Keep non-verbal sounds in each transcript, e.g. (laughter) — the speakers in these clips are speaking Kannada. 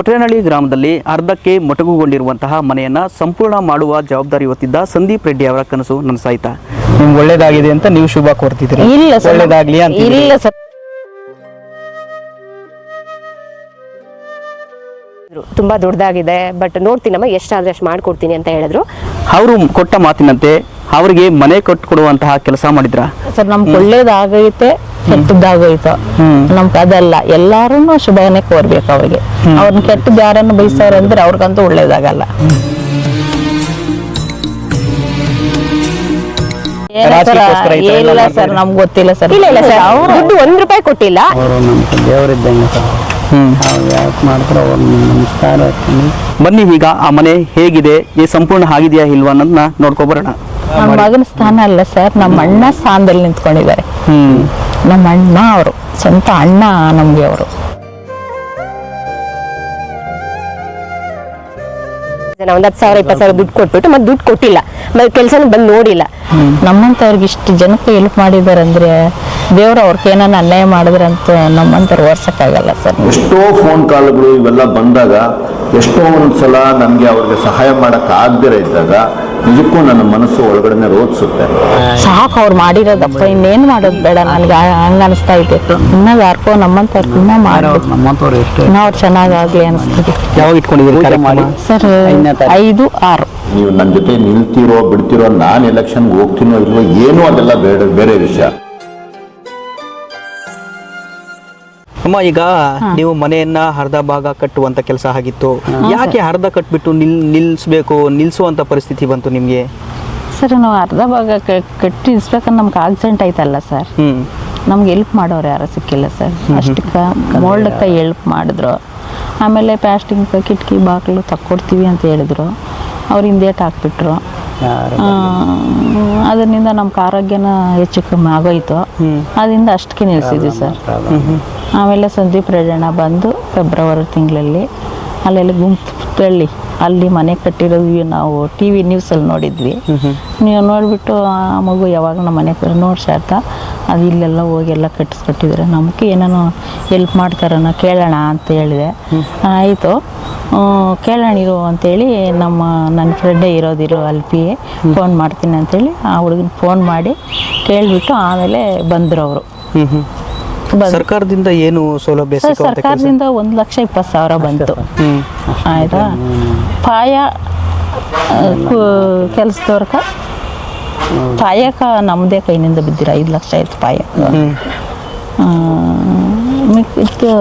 ಕೊಟ್ರೇನಹಳ್ಳಿ ಗ್ರಾಮದಲ್ಲಿ ಅರ್ಧಕ್ಕೆ ಮೊಟಕುಗೊಂಡಿರುವಂತಹ ಮನೆಯನ್ನ ಸಂಪೂರ್ಣ ಮಾಡುವ ಜವಾಬ್ದಾರಿ ಹೊತ್ತಿದ್ದ ಸಂದೀಪ್ ರೆಡ್ಡಿ ಅವರ ಕನಸು ನನಸಾಯ್ತಾ. ನಿಮ್ಗೆ ಒಳ್ಳೇದಾಗಿದೆ ಅಂತ ನೀವು ಶುಭ ಕೋರ್ತಿದ್ರಿ ಇಲ್ಲ ಒಳ್ಳೇದಾಗ್ಲಿ ಅಂತ ಇಲ್ಲ ಸರ್. ತುಂಬಾ ದೊಡ್ಡದಾಗಿದೆ ಬಟ್ ನೋಡ್ತೀನಮ್ಮ ಎಷ್ಟಾದ್ರೆ ಅಷ್ಟು ಮಾಡ್ಕೊಡ್ತೀನಿ ಅಂತ ಹೇಳಿದ್ರು. ಅವರು ಕೊಟ್ಟ ಮಾತಿನಂತೆ ಅವರಿಗೆ ಮನೆ ಕಟ್ಟಿಕೊಡುವಂತಹ ಕೆಲಸ ಮಾಡಿದ್ರ? ಸರ್ ನಮ್ಗೆ ಒಳ್ಳೇದಾಗೈತೆ ಕೆಟ್ಟದ್ದಾಗೈತೆ ನಮ್ ನಮ್ಗೆ ಅದಲ್ಲ ಎಲ್ಲಾರು ಶುಭನೇ ಕೋರ್ಬೇಕು ಅವ್ರಿಗೆ. ಅವ್ರನ್ನ ಕೆಟ್ಟದ್ದು ಯಾರನ್ನು ಬಯಸೋರು ಅಂದ್ರೆ ಅವ್ರಿಗಂತೂ ಒಳ್ಳೇದಾಗಲ್ಲ. ಇಲ್ಲ ಸರ್ ನಮ್ಗೆ ಗೊತ್ತಿಲ್ಲ ಸರ್. ಇಲ್ಲ ಇಲ್ಲ ಸರ್ ಅವ್ರು ದುಡ್ಡು ಒಂದ್ ರೂಪಾಯಿ ಕೊಟ್ಟಿಲ್ಲ. ಅವರು ನಮ್ಮ ದೇವರಿದ್ದಂಗೆ ಅವ್ರು ಯಾಕೆ ಮಾಡ್ತಾರೆ ಅವ್ರು ನಮಸ್ಕಾರ ಹಾಕ್ತೀನಿ ಬನ್ನಿ ಈಗ ಆ ಮನೆ ಹೇಗಿದೆ ಈ ಸಂಪೂರ್ಣ ಆಗಿದೆಯಾ ಇಲ್ವಾ ಅನ್ನೋದನ್ನ ನೋಡ್ಕೊಬರೋಣ. ನಮ್ಮ ಮಗನ ಸ್ಥಾನ ಅಲ್ಲ ಸರ್ ನಮ್ಮ ಅಣ್ಣ ಸ್ಥಾನದಲ್ಲಿ ನಿಂತ್ಕೊಂಡಿದ್ದಾರೆ. ಹ್ಮ್. ನಮ್ಮ ಅಣ್ಣ ಅವರು ಸ್ವಂತ ಅಣ್ಣ ನಮ್ಗೆ ಅವರು. ಜನ ಒಂದ್ ಹತ್ತು ಸಾವಿರ ಇಪ್ಪತ್ತು ಸಾವಿರ ದುಡ್ಡು ಕೊಟ್ಬಿಟ್ಟು ಮತ್ತೆ ದುಡ್ಡು ಕೊಟ್ಟಿಲ್ಲ. ಮತ್ತೆ ಕೆಲಸನೂ ಬಂದು ನೋಡಿಲ್ಲ. ನಮ್ಮಂತವ್ರಿಗೆ ಇಷ್ಟು ಜನಕ್ಕೆ ಹೆಲ್ಪ್ ಮಾಡಿದಾರೆ ಅಂದ್ರೆ ದೇವ್ರು ಅವ್ರಿಗೆ ಏನಾನ ಅನ್ಯಾಯ ಮಾಡಿದ್ರಂತೂ ನಮ್ಮಂತವ್ರು ವರ್ಷಕ್ಕಾಗಲ್ಲ ಸರ್. ಎಷ್ಟೋ ಫೋನ್ ಕಾಲ್ಗಳು ಇವೆಲ್ಲ ಬಂದಾಗ ಎಷ್ಟೋ ಒಂದ್ಸಲ ನಮ್ಗೆ ಅವ್ರಿಗೆ ಸಹಾಯ ಮಾಡಕ್ ಆಗದಿರ ಇದ್ದಾಗ ನಿಜಕ್ಕೂ ನನ್ನ ಮನಸ್ಸು ಒಳಗಡೆ ರೋಧಿಸುತ್ತೆ ಸಾಕು ಅವ್ರು ಮಾಡಿರೋದಪ್ಪ ಇನ್ನೇನು ಮಾಡೋದು ಬೇಡ ನನ್ಗೆ ಹಂಗ ಅನಿಸ್ತಾ ಇದೆ. ಇನ್ನ ಯಾರ್ಕೋ ನಮ್ಮಂತ ಇನ್ನ ಎಷ್ಟು. ಇನ್ನ ಅವ್ರು ಚೆನ್ನಾಗಾಗ್ಲಿ ಅನಿಸ್ತದೆ. ಯಾವಾಗ ಇಟ್ಕೊಂಡಿದ್ದೀರಿ ಕಾರ್ಯಕ್ರಮ. ಸರ್. ಐದು ಆರು. ನೀವು ನನ್ನ ಜೊತೆ ನಿಲ್ತಿರೋ ಬಿಡ್ತಿರೋ ನಾನು ಎಲೆಕ್ಷನ್ಗೆ ಹೋಗ್ತೀನೋ ಇಲ್ವೋ ಏನೂ ಅದೆಲ್ಲ ಬೇಡ ಬೇರೆ ವಿಷಯ. ಅಮ್ಮ ಈಗ ನೀವು ಮನೆಯನ್ನ ಅರ್ಧ ಭಾಗ ಕಟ್ಟುವಂತ ಕೆಲಸ ಆಗಿತ್ತು. ಯಾಕೆ ಅರ್ಧ ಕಟ್ಬಿಟ್ಟು ನಿಲ್ ನಿಲ್ಸ್ಬೇಕು ನಿಲ್ಸುವಂತ ಪರಿಸ್ಥಿತಿ ಬಂತು ನಿಮ್ಗೆ? ಸರ್ ನಾವು ಅರ್ಧ ಭಾಗ ಕಟ್ಟಿ ಇಸ್ಬೇಕಂದ್ರೆ ನಮ್ಗೆ ಆಕ್ಸಿಡೆಂಟ್ ಆಯ್ತಲ್ಲ ಸರ್. ನಮ್ಗೆ ಹೆಲ್ಪ್ ಮಾಡೋರು ಯಾರು ಸಿಕ್ಕಿಲ್ಲ ಸರ್. ಅಷ್ಟಕ್ಕೆ ಮೋಲ್ಡಕ್ಕೆ ಹೆಲ್ಪ್ ಮಾಡಿದ್ರು. ಆಮೇಲೆ ಪ್ಲಾಸ್ಟಿಕ್ ಕಿಟಕಿ ಬಾಗಿಲು ತಕ್ಕೊಡ್ತೀವಿ ಅಂತ ಹೇಳಿದ್ರು. ಅವ್ರು ಹಿಂದೇಟ್ ಹಾಕ್ಬಿಟ್ರು. ಅದರಿಂದ ನಮ್ಗೆ ಆರೋಗ್ಯನ ಹೆಚ್ಚು ಕಮ್ಮಿ ಆಗೋಯ್ತು. ಅದರಿಂದ ಅಷ್ಟಕ್ಕೆ ನಿಲ್ಸಿದ್ವಿ ಸರ್. ಆಮೇಲೆ ಸಂದೀಪ್ ಪ್ರಯಾಣ ಬಂದು ಫೆಬ್ರವರಿ ತಿಂಗಳಲ್ಲಿ ಅಲ್ಲೆಲ್ಲ ಗುಂಪು ತಳ್ಳಿ ಅಲ್ಲಿ ಮನೆ ಕಟ್ಟಿರೋದು ನಾವು ಟಿ ವಿ ನ್ಯೂಸಲ್ಲಿ ನೋಡಿದ್ವಿ. ನೀವು ನೋಡಿಬಿಟ್ಟು ಆ ಮಗು ಯಾವಾಗ ನಮ್ಮ ಮನೆ ನೋಡಿ ಸಾರ್ಥ ಅದು ಇಲ್ಲೆಲ್ಲ ಹೋಗಿ ಎಲ್ಲ ಕಟ್ಟಿಸ್ಕೊಟ್ಟಿದ್ರೆ ನಮಗೆ ಏನೇನೋ ಹೆಲ್ಪ್ ಮಾಡ್ತಾರನ ಕೇಳೋಣ ಅಂತ ಹೇಳಿದೆ. ಆಯಿತು. ಕೇಳೋಣ ಇರು ಅಂತೇಳಿ ನಮ್ಮ ನನ್ನ ಫ್ರೆಂಡೇ ಇರೋದಿರು ಅಲ್ಲಿ ಪಿ ಫೋನ್ ಮಾಡ್ತೀನಿ ಅಂತೇಳಿ ಆ ಹುಡುಗನ ಫೋನ್ ಮಾಡಿ ಕೇಳಿಬಿಟ್ಟು ಆಮೇಲೆ ಬಂದರು ಅವರು. ಸರ್ಕಾರದಿಂದ ಏನು ಸೌಲಭ್ಯ ಸರ್ ಸರ್ಕಾರದಿಂದ ಒಂದು ಲಕ್ಷ ಇಪ್ಪತ್ತು ಸಾವಿರ ಬಂತು. ಆಯ್ತಾ? ಪಾಯ ಕೆಲಸದವ್ರಕ ಪಾಯಕ ನಮ್ಮದೇ ಕೈನಿಂದ ಬಿದ್ದಿರ ಐದು ಲಕ್ಷ ಆಯ್ತು ಪಾಯ. ಮಿಕ್ಕಿದ್ದು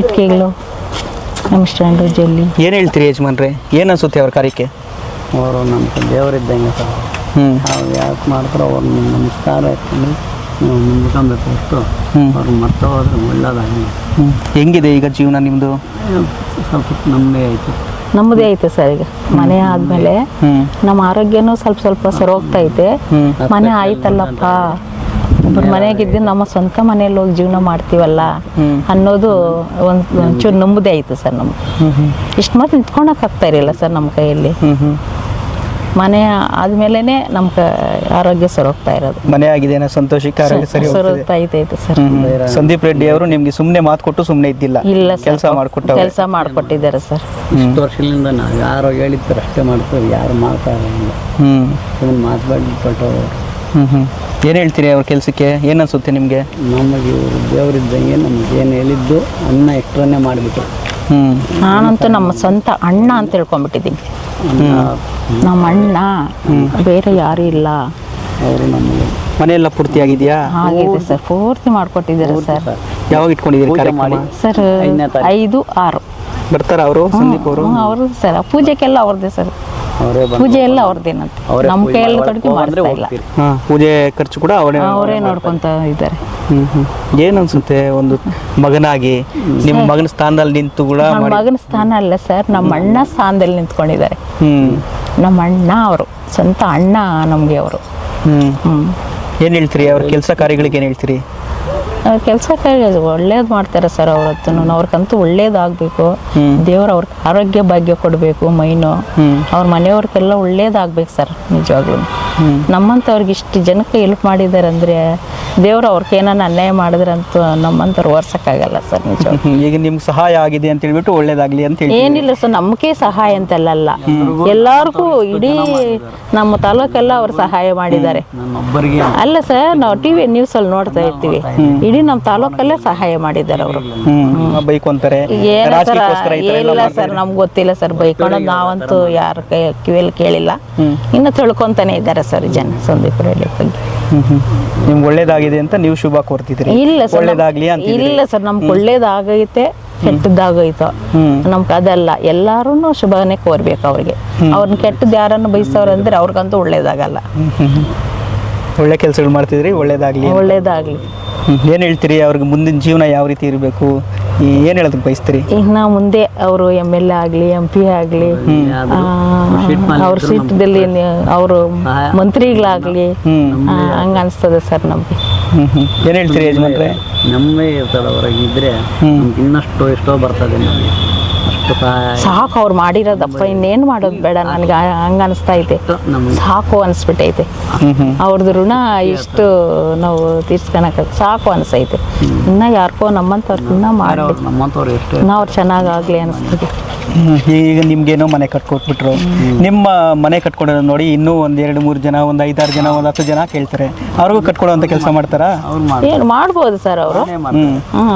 ಇಟ್ಕೆಗಳು ನಮ್ಮ ಸ್ಟ್ಯಾಂಡು ಜಲ್ಲಿ. ಏನು ಹೇಳ್ತೀರಿ ಯಜಮಾನ್ರೆ? ಏನು ಅನ್ಸುತ್ತೆ ಅವ್ರ ಕಾರ್ಯಕ್ಕೆ? ಅವರು ನಮ್ಮ ದೇವರಿದ್ದಂಗೆ ಸರ್. ಹ್ಞೂ ಅವ್ರು ಯಾಕೆ ಮಾಡ್ತಾರೋ ಅವ್ರು ನಮಸ್ಕಾರ ಮುಂದ್ಕೊಬೇಕು ಹೊರತು. ಅವ್ರು ಒಳ್ಳೇದಾಗಲ್ಲ ಹೆಂಗಿದೆ ಈಗ ಜೀವನ ನಿಮ್ಮದು ಸ್ವಲ್ಪ ನಮ್ಮದೇ ಆಯಿತು. ನಮ್ಮದೇ ಐತೆ ಸರ್ ಈಗ. ಮನೆ ಆದ್ಮೇಲೆ ನಮ್ಮ ಆರೋಗ್ಯನೂ ಸ್ವಲ್ಪ ಸ್ವಲ್ಪ ಸರೋಗ್ತಾ ಐತೆ. ಹ್ಮ್. ಮನೆ ಆಯ್ತಲ್ಲಪ್ಪ. ಒಬ್ಬರ ಮನೆಗಿದ್ದು ನಮ್ಮ ಸ್ವಂತ ಮನೆಯಲ್ಲಿ ಹೋಗಿ ಜೀವನ ಮಾಡ್ತೀವಲ್ಲ ಅನ್ನೋದು ಒಂದು ಒಂಚೂರು ನಮ್ಮದೇ ಆಯ್ತು ಸರ್ ನಮ್ಗೆ. ಇಷ್ಟು ಮಾತ್ರ ನಿಂತ್ಕೊಳಕ್ ಆಗ್ತಾ ಇರಲಿಲ್ಲ ಸರ್ ನಮ್ಮ ಕೈಯಲ್ಲಿ. ಮನೆ ಆದ್ಮೇಲೆ ನಮ್ಗೆ ಆರೋಗ್ಯ ಸರಿ ಹೋಗ್ತಾ ಇರೋದು. ಮನೆ ಆಗಿದೆ ಸಂತೋಷಕ್ಕೆ ಆರೋಗ್ಯ ಸರಿ ಹೋಗ್ತಾ ಐತೈತೆ ಸರ್. ಸಂದೀಪ್ ರೆಡ್ಡಿ ಅವರು ನಿಮ್ಗೆ ಸುಮ್ಮನೆ ಮಾತು ಕೊಟ್ಟು ಸುಮ್ಮನೆ ಇದ್ದಿಲ್ಲ. ಇಲ್ಲ ಕೆಲಸ ಮಾಡ್ಕೊಟ್ಟು ಕೆಲಸ ಮಾಡಿಕೊಟ್ಟಿದ್ದಾರೆ ಸರ್. ಇಷ್ಟು ವರ್ಷದಿಂದ ನಾವು ಯಾರು ಹೇಳಿದ್ರು ಅಷ್ಟೇ ಮಾಡ್ತೀವಿ ಯಾರು ಮಾಡ್ತಾ ಇರಲಿಲ್ಲ ಹ್ಮ್. ಮಾತು ಮಾತಾಡಿ ಕೊಟ್ಟವರು ಹ್ಮ್ ಹ್ಮ್. ಏನ್ ಹೇಳ್ತೀರಿ ಅವ್ರ ಕೆಲ್ಸಕ್ಕೆ? ಏನು ಅನ್ಸುತ್ತೆ ನಿಮ್ಗೆ? ನಮಗೆ ಇವರು ದೇವರಿದ್ದಂಗೆ ನಮ್ಗೆ ಏನು ಹೇಳಿದ್ದು ಅನ್ನ ಎಕ್ಸ್ಟ್ರಾನೇ ಮಾಡಿಬಿಟ್ರು. ಹ್ಮ್ ನಾನಂತೂ ನಮ್ಮ ಸ್ವಂತ ಅಣ್ಣ ಅಂತ ತಿಳ್ಕೊಂಡ್ಬಿಟ್ಟಿದ್ದೀನಿ. ನಮ್ಮ ಅಣ್ಣ ಬೇರೆ ಯಾರು ಇಲ್ಲ. ಅವರು ನಮಗೆ ಮನೆ ಎಲ್ಲ ಪೂರ್ತಿ ಆಗಿದ್ಯಾ ಆಗಿದೆ ಸರ್ ಪೂರ್ತಿ ಮಾಡಿಕೊಟ್ಟಿದ್ದಾರೆ ಸರ್. ಯಾವಾಗ ಇಟ್ಕೊಂಡಿದ್ದೀರಿ ಕಾರ್ಯಕ್ರಮ? ಸರ್. ಐದು ಆರು. ಬರ್ತಾರ ಅವರು ಸಂದೀಪ್ ಅವರು? ಅವರು ಸರ್ ಪೂಜೆಗೆಲ್ಲ ಅವ್ರದ್ದೇ ಸರ್. ಪೂಜೆ ಎಲ್ಲ ಅವ್ರದ್ದೇನಂತೆ. ಅವರೇ ನಮ್ಮ ಪೂಜೆ ಕೈಯಲ್ಲಿ ತೊಡಗಿ ಮಾಡಿಸ್ತಾ ಇಲ್ಲ. ಹಾ. ಪೂಜೆ ಖರ್ಚು ಕೂಡ ಅವರೇ ಅವರೇ ನೋಡ್ಕೊಂತ ಇದ್ದಾರೆ. ಹ್ಮ್ ಹ್ಮ್. ಏನ್ ಅನ್ಸುತ್ತೆ ಒಂದು ಮಗನಾಗಿ? ನಿಮ್ ಮಗನ ಸ್ಥಾನದಲ್ಲಿ ನಿಂತು ಕೂಡ ಮಾಡಿ ಮಗನ ಸ್ಥಾನ ಅಲ್ಲ ಸರ್ ನಮ್ಮ ಅಣ್ಣ ಸ್ಥಾನದಲ್ಲಿ ನಿಂತ್ಕೊಂಡಿದ್ದಾರೆ. ಹ್ಮ್. ನಮ್ಮ ಅಣ್ಣ ಅವರು ಸ್ವಂತ ಅಣ್ಣ ನಮಗೆ ಅವರು. ಹ್ಮ್. ಹ್ಮ್. ಏನ್ ಹೇಳ್ತೀರಿ? ಅವ್ರ ಕೆಲಸ ಕಾರ್ಯಗಳಿಗೆ ಏನ್ ಹೇಳ್ತೀರಿ? ಕೆಲಸ ಒಳ್ಳೇದು ಮಾಡ್ತಾರೆ ಸರ್ ಅವ್ರ ಹತ್ರನು ಅವ್ರಿಗಂತೂ ಒಳ್ಳೇದಾಗಬೇಕು. ದೇವ್ರು ಅವ್ರಿಗೆ ಆರೋಗ್ಯ ಭಾಗ್ಯ ಕೊಡಬೇಕು ಮೈನು. ಅವ್ರ ಮನೆಯವ್ರಿಗೆಲ್ಲ ಒಳ್ಳೇದಾಗಬೇಕು ಸರ್ ನಿಜವಾಗ್ಲೂ. ನಮ್ಮಂಥವ್ರಿಗೆ ಇಷ್ಟು ಜನಕ್ಕೆ ಹೆಲ್ಪ್ ಮಾಡಿದ್ದಾರೆ ಅಂದರೆ ದೇವ್ರು ಅವ್ರಿಗೆ ಏನಾನ ಅನ್ಯಾಯ ಮಾಡಿದ್ರಂತೂ ನಮ್ಮಂಥವ್ರು ಓರ್ಸಕ್ಕಾಗಲ್ಲ ಸರ್ ನಿಜ. (laughs) ಈಗ ನಿಮ್ಗೆ ಸಹಾಯ ಆಗಿದೆ ಅಂತ ಹೇಳ್ಬಿಟ್ಟು ಒಳ್ಳೇದಾಗಲಿ ಅಂತ ಹೇಳಿ ಏನಿಲ್ಲ ಸರ್ ನಮಗೆ ಸಹಾಯ ಅಂತೆಲ್ಲ ಎಲ್ಲರಿಗೂ ಇಡೀ ನಮ್ಮ ತಾಲೂಕೆಲ್ಲ ಅವ್ರು ಸಹಾಯ ಮಾಡಿದ್ದಾರೆ. ಅಲ್ಲ ಸರ್ ನಾವು ಟಿ ವಿ ನ್ಯೂಸ್ ಅಲ್ಲಿ ನೋಡ್ತಾ ಇರ್ತೀವಿ ಇಡೀ ನಮ್ಮ ತಾಲೂಕಲ್ಲೇ ಸಹಾಯ ಮಾಡಿದ್ದಾರೆ ಅವರು. ಬೈಕ್ ಅಂತಾರೆ ಏನ ಸರ್ ಇಲ್ಲ ನಮ್ಗೆ ಗೊತ್ತಿಲ್ಲ ಸರ್ ಬೈಕ್ ನಾವಂತೂ ಯಾರ ಕೈ ಕಿವಿಯಲ್ಲಿ ಕೇಳಿಲ್ಲ. ಇನ್ನು ತಿಳ್ಕೊಂತಾನೆ ಇದ್ದಾರೆ ಸರ್ ಜನ ಸಂದೀಪ್ ರೆಡ್ಡಿ ಬಗ್ಗೆ. ನಿಮ್ಗೆ ಒಳ್ಳೇದಾಗಿದೆ ಅಂತ ನೀವು ಶುಭ ಕೋರ್ತಿದ್ರಿ ಇಲ್ಲ ಸರ್ ಒಳ್ಳೇದಾಗ್ಲಿ ಅಂತ ಇಲ್ಲ ಸರ್ ನಮ್ಗೆ ಒಳ್ಳೇದಾಗೈತೆ ಕೆಟ್ಟದ್ದಾಗೈತೋ. ನಮ್ಗೆ ಅದಲ್ಲ ಎಲ್ಲಾರು ಶುಭನೇ ಕೋರ್ಬೇಕು ಅವ್ರಿಗೆ. ಅವ್ರನ್ನ ಕೆಟ್ಟದ್ದು ಯಾರನ್ನು ಬಯಸೋರಂದ್ರೆ ಅವ್ರಿಗಂತೂ ಒಳ್ಳೇದಾಗಲ್ಲ. ಒಳ್ಳೆ ಕೆಲಸಗಳು ಮಾಡ್ತಿದ್ರಿ ಒಳ್ಳೇದಾಗ್ಲಿ ಒಳ್ಳೇದಾಗಲಿ. ಏನ್ ಹೇಳ್ತೀರಿ? ಅವ್ರಿಗೆ ಮುಂದಿನ ಜೀವನ ಯಾವ ರೀತಿ ಇರಬೇಕು? ಏನ್ ಹೇಳೋದಕ್ಕೆ ಬಯಸ್ತೀರಿ? ಈಗ ನಾವು ಮುಂದೆ ಅವರು ಎಂ ಎಲ್ ಎ ಆಗಲಿ ಎಂ ಪಿ ಆಗಲಿ ಅವ್ರ ಸೀಟ್ದಲ್ಲಿ ಅವರು ಮಂತ್ರಿಗಳಾಗಲಿ ಹ್ಮ್. ಹಂಗ ಅನಿಸ್ತದೆ ಸರ್ ನಮಗೆ. ಏನ್ ಹೇಳ್ತೀರಿ ಯಜಮಾನ್ರೆ? ನಮ್ಮೇ ಇರ್ತದೆ ಹೊರಗೆ ಇದ್ರೆ ಇನ್ನಷ್ಟು ಎಷ್ಟೋ ಬರ್ತದೆ ನಮಗೆ. ಸಾಕು ಅವ್ರು ಮಾಡಿರೋದಪ್ಪ ಇನ್ನೇನು ಮಾಡೋದು ಬೇಡ ನನಗೆ ಹಂಗ ಅನಿಸ್ತಾ ಐತೆ ಸಾಕು ಅನಿಸ್ಬಿಟ್ಟೈತೆ. ಅವ್ರದ್ದು ಋಣ ಇಷ್ಟು ನಾವು ತೀರ್ಸ್ಕೊಳಕ ಸಾಕು ಅನಿಸೈತೆ. ಇನ್ನ ಯಾರಿಗೋ ನಮ್ಮಂಥವ್ರು ಇನ್ನ ಮಾಡಿ ಇನ್ನ ಅವ್ರು ಚೆನ್ನಾಗಾಗ್ಲಿ ಅನಿಸ್ತದೆ. ಹ್ಮ್. ಈಗ ನಿಮ್ಗೇನೋ ಮನೆ ಕಟ್ಕೊಟ್ಬಿಟ್ರು. ನಿಮ್ಮ ಮನೆ ಕಟ್ಕೊಡೋದು ನೋಡಿ ಇನ್ನೂ ಒಂದ್ ಎರಡು ಮೂರು ಜನ ಒಂದ್ ಐದಾರು ಜನ ಒಂದ್ ಹತ್ತು ಜನ ಕೇಳ್ತಾರೆ. ಅವ್ರಿಗೂ ಅಂತ ಕೆಲಸ ಮಾಡ್ತಾರಾ? ಏನು ಮಾಡ್ಬೋದು ಸರ್ ಅವರು?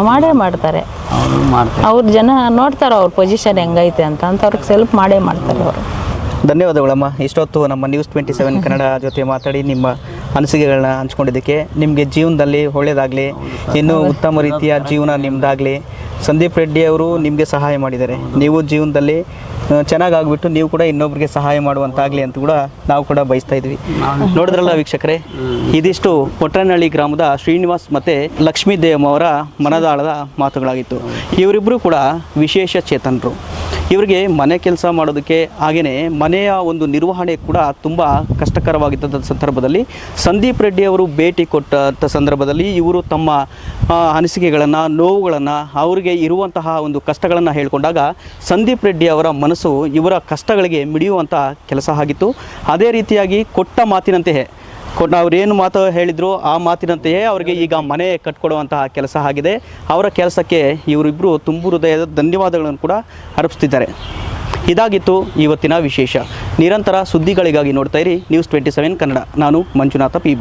ಮಾಡೇ ಮಾಡ್ತಾರೆ. ಅವರು ಮಾಡ್ತಾರೆ. ಅವ್ರ ಜನ ನೋಡ್ತಾರ ಅವ್ರ ಪೊಸಿಷನ್ ಹೆಂಗೈತೆ ಅಂತ ಅಂತ ಅವ್ರಿಗೆ ಸೆಲ್ಪ್ ಮಾಡೇ ಮಾಡ್ತಾರೆ ಅವರು. ಧನ್ಯವಾದಗಳಮ್ಮ. ಇಷ್ಟೊತ್ತು ನಮ್ಮ ನ್ಯೂಸ್ ಟ್ವೆಂಟಿ ಸೆವೆನ್ ಕನ್ನಡ ಜೊತೆ ಮಾತಾಡಿ ನಿಮ್ಮ ಅನಿಸಿಕೆಗಳನ್ನ ಹಂಚ್ಕೊಂಡಿದ್ದಕ್ಕೆ ನಿಮಗೆ ಜೀವನದಲ್ಲಿ ಒಳ್ಳೆಯದಾಗಲಿ ಇನ್ನೂ ಉತ್ತಮ ರೀತಿಯ ಜೀವನ ನಿಮ್ಮದಾಗಲಿ ಸಂದೀಪ್ ರೆಡ್ಡಿ ಅವರು ನಿಮಗೆ ಸಹಾಯ ಮಾಡಿದ್ದಾರೆ. ನೀವು ಜೀವನದಲ್ಲಿ ಚೆನ್ನಾಗಾಗ್ಬಿಟ್ಟು ನೀವು ಕೂಡ ಇನ್ನೊಬ್ಬರಿಗೆ ಸಹಾಯ ಮಾಡುವಂತಾಗಲಿ ಅಂತ ಕೂಡ ನಾವು ಕೂಡ ಬಯಸ್ತಾ ಇದ್ವಿ. ನೋಡಿದ್ರಲ್ಲ ವೀಕ್ಷಕರೇ, ಇದಿಷ್ಟು ಪೊಟ್ಟನಹಳ್ಳಿ ಗ್ರಾಮದ ಶ್ರೀನಿವಾಸ್ ಮತ್ತು ಲಕ್ಷ್ಮೀ ದೇವಮ್ಮ ಅವರ ಮನದಾಳದ ಮಾತುಗಳಾಗಿತ್ತು. ಇವರಿಬ್ಬರು ಕೂಡ ವಿಶೇಷ ಚೇತನರು. ಇವರಿಗೆ ಮನೆ ಕೆಲಸ ಮಾಡೋದಕ್ಕೆ ಹಾಗೆಯೇ ಮನೆಯ ಒಂದು ನಿರ್ವಹಣೆ ಕೂಡ ತುಂಬ ಕಷ್ಟಕರವಾಗಿದ್ದಂಥ ಸಂದರ್ಭದಲ್ಲಿ ಸಂದೀಪ್ ರೆಡ್ಡಿ ಅವರು ಭೇಟಿ ಕೊಟ್ಟಂಥ ಸಂದರ್ಭದಲ್ಲಿ ಇವರು ತಮ್ಮ ಅನಿಸಿಕೆಗಳನ್ನು, ನೋವುಗಳನ್ನು, ಅವರಿಗೆ ಇರುವಂತಹ ಒಂದು ಕಷ್ಟಗಳನ್ನು ಹೇಳಿಕೊಂಡಾಗ ಸಂದೀಪ್ ರೆಡ್ಡಿ ಅವರ ಮನಸ್ಸು ಇವರ ಕಷ್ಟಗಳಿಗೆ ಮಿಡಿಯುವಂಥ ಕೆಲಸ ಆಗಿತ್ತು. ಅದೇ ರೀತಿಯಾಗಿ ಕೊಟ್ಟ ಮಾತಿನಂತೆಯೇ ಕೊಟ್ಟ ಅವ್ರೇನು ಮಾತು ಹೇಳಿದ್ರು ಆ ಮಾತಿನಂತೆಯೇ ಅವರಿಗೆ ಈಗ ಮನೆ ಕಟ್ಕೊಡುವಂತಹ ಕೆಲಸ ಆಗಿದೆ. ಅವರ ಕೆಲಸಕ್ಕೆ ಇವರಿಬ್ಬರು ತುಂಬು ಹೃದಯದ ಧನ್ಯವಾದಗಳನ್ನು ಕೂಡ ಅರ್ಪಿಸ್ತಿದ್ದಾರೆ ಇದಾಗಿತ್ತು ಇವತ್ತಿನ ವಿಶೇಷ. ನಿರಂತರ ಸುದ್ದಿಗಳಿಗಾಗಿ ನೋಡ್ತಾ ಇರಿ. News twenty Kannada. ನಾನು ಮಂಜುನಾಥ ಪಿ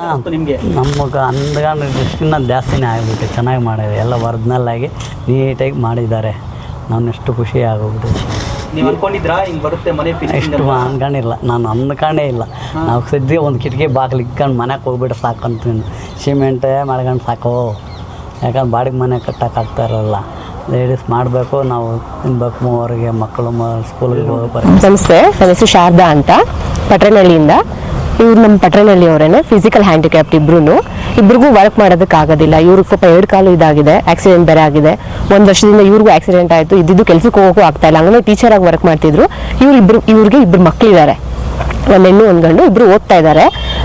ನಿಮಗೆ? ನಮಗೆ ಅಂದ್ಕೊಂಡು ಇಷ್ಟಿನ್ನ ಜಾಸ್ತಿನೇ ಆಗಿಬಿಟ್ಟು ಚೆನ್ನಾಗಿ ಮಾಡಿದೆ ಎಲ್ಲ ಒರಿಜಿನಲ್ ಆಗಿ ನೀಟಾಗಿ ಮಾಡಿದ್ದಾರೆ. ನಾನು ಎಷ್ಟು ಖುಷಿ ಆಗೋಗ್ಬಿಟ್ಟು ನೀವು ಅನ್ಕೊಂಡಿದ್ರಾ? ಹಿಂಗೆ ಬರುತ್ತೆ ಮನೆ ಇಷ್ಟು ಅನ್ಕೊಂಡಿಲ್ಲ. ನಾನು ಅಂದ್ಕೊಂಡೇ ಇಲ್ಲ. ನಾವು ಸದ್ಯ ಒಂದು ಕಿಟಕಿ ಬಾಗಿಲು ಇಕ್ಕೊಂಡು ಮನೆಗೆ ಹೋಗ್ಬಿಟ್ಟು ಸಾಕಂತೀನಿ ಸಿಮೆಂಟೇ ಮಾಡ್ಕೊಂಡು ಸಾಕು. ಯಾಕಂದ್ರೆ ಬಾಡಿಗೆ ಮನೆ ಕಟ್ಟೋಕ್ಕಾಗ್ತಾ ಇರಲ್ಲ. ಲೇಡೀಸ್ ಮಾಡಬೇಕು ನಾವು ತಿನ್ಬೇಕು ಮೂವರಿಗೆ ಮಕ್ಕಳು ಮ ಸ್ಕೂಲಿಗೆ ಹೋಗಿ ನಮಸ್ತೆ. ನನ್ನ ಹೆಸರು ಶಾರದಾ ಅಂತ. ಪಟ್ರನಹಳ್ಳಿಯಿಂದ ಇವ್ರು ನಮ್ಮ ಪಟ್ರನಹಳ್ಳಿ ಅವರೇನೆ ಫಿಸಿಕಲ್ ಹ್ಯಾಂಡಿಕ್ಯಾಪ್ಟ್ ಇಬ್ರು ಇಬ್ರಿಗೂ ವರ್ಕ್ ಮಾಡೋದಕ್ಕಾಗೋದಿಲ್ಲ. ಇವ್ರಿಗೆ ಸ್ವಲ್ಪ ಎರಡು ಕಾಲು ಇದಾಗಿದೆ ಆಕ್ಸಿಡೆಂಟ್ ಬೇರೆ ಆಗಿದೆ. ಒಂದು ವರ್ಷದಿಂದ ಇವ್ರಿಗೂ ಆಕ್ಸಿಡೆಂಟ್ ಆಯಿತು. ಇದ್ದಿದ್ದು ಕೆಲಸಕ್ಕೆ ಹೋಗೋಕ್ಕೂ ಆಗ್ತಾ ಇಲ್ಲ. ಹಂಗಂದ್ರೆ ಟೀಚರ್ ಆಗಿ ವರ್ಕ್ ಮಾಡ್ತಿದ್ರು. ಇವ್ರು ಇಬ್ರು ಇವ್ರಿಗೆ ಇಬ್ರು ಮಕ್ಕಳಿದ್ದಾರೆ ಒಂದು ಹೆಣ್ಣು, ಒಂದು ಗಂಡು ಇಬ್ರು ಓದ್ತಾ ಇದ್ದಾರೆ.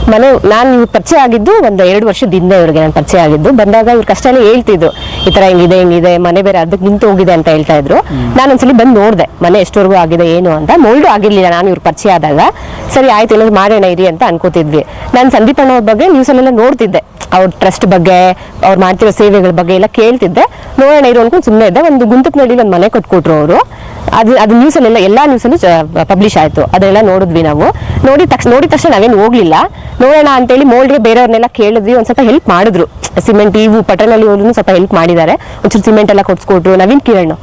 ಮನೆ ನಾನು ಇವ್ರು ಪರಿಚಯ ಆಗಿದ್ದು ಒಂದು ಎರಡು ವರ್ಷದ ಹಿಂದೆ ಇವ್ರಿಗೆ ನಾನು ಪರಿಚಯ ಆಗಿದ್ದು. ಬಂದಾಗ ಇವ್ರ ಕಷ್ಟ ಎಲ್ಲ ಹೇಳ್ತಿದ್ರು. ಈ ತರ ಹಿಂಗಿದೆ ಹಿಂಗಿದೆ ಮನೆ ಬೇರೆ ಅದಕ್ಕೆ ನಿಂತು ಹೋಗಿದೆ ಅಂತ ಹೇಳ್ತಾ ಇದ್ರು. ನಾನು ಒಂದ್ಸಲಿ ಬಂದು ನೋಡಿದೆ ಮನೆ ಎಷ್ಟವರೆಗೂ ಆಗಿದೆ ಏನು ಅಂತ. ಮೋಲ್ಡು ಆಗಿರ್ಲಿಲ್ಲ ನಾನು ಇವ್ರ ಪರಿಚಯ ಆದಾಗ. ಸರಿ ಆಯ್ತು ಏನಾದ್ರು ಮಾಡೋಣ ಇರಿ ಅಂತ ಅನ್ಕೋತಿದ್ವಿ. ನಾನು ಸಂದೀಪ್ ಅಣ್ಣ ಅವ್ರ ಬಗ್ಗೆ ನ್ಯೂಸಲ್ಲೆಲ್ಲ ನೋಡ್ತಿದ್ದೆ. ಅವ್ರ ಟ್ರಸ್ಟ್ ಬಗ್ಗೆ ಅವ್ರು ಮಾಡ್ತಿರೋ ಸೇವೆಗಳ ಬಗ್ಗೆ ಎಲ್ಲ ಕೇಳ್ತಿದ್ದೆ. ನೋಡೋಣ ಇರೋ ಅನ್ಕೊಂಡು ಸುಮ್ಮನೆ ಇದ್ದೆ. ಒಂದು ಗುಂತಪ್ನಳ್ಳಿಲಿ ಒಂದು ಮನೆ ಕೊಟ್ಕೊಟ್ರು ಅವರು. ಅದು ಅದು ನ್ಯೂಸಲ್ಲೆಲ್ಲ ಎಲ್ಲ ನ್ಯೂಸಲ್ಲೂ ಪಬ್ಲಿಷ್ ಆಯಿತು. ಅದೆಲ್ಲ ನೋಡಿದ್ವಿ ನಾವು. ನೋಡಿದ ತಕ್ಷಣ ನೋಡಿದ ತಕ್ಷಣ ನಾವೇನು ಹೋಗ್ಲಿಲ್ಲ. ನೋಡೋಣ ಅಂತೇಳಿ ಮೋಲ್ಡ್ಗೆ ಬೇರೆಯವ್ರನ್ನೆಲ್ಲ ಕೇಳಿದ್ವಿ. ಒಂದು ಸ್ವಲ್ಪ ಹೆಲ್ಪ್ ಮಾಡಿದ್ರು. ಸಿಮೆಂಟ್ ಇವು ಪಟ್ಟಣಲ್ಲಿ ಹೋದ್ರು ಸ್ವಲ್ಪ ಹೆಲ್ಪ್ ಮಾಡಿದ್ದಾರೆ. ಒಂಚೂರು ಸಿಮೆಂಟ್ ಎಲ್ಲ ಕೊಡ್ಸ್ಕೊಟ್ರು. ನವೀನ್ ಕಿರಣ್,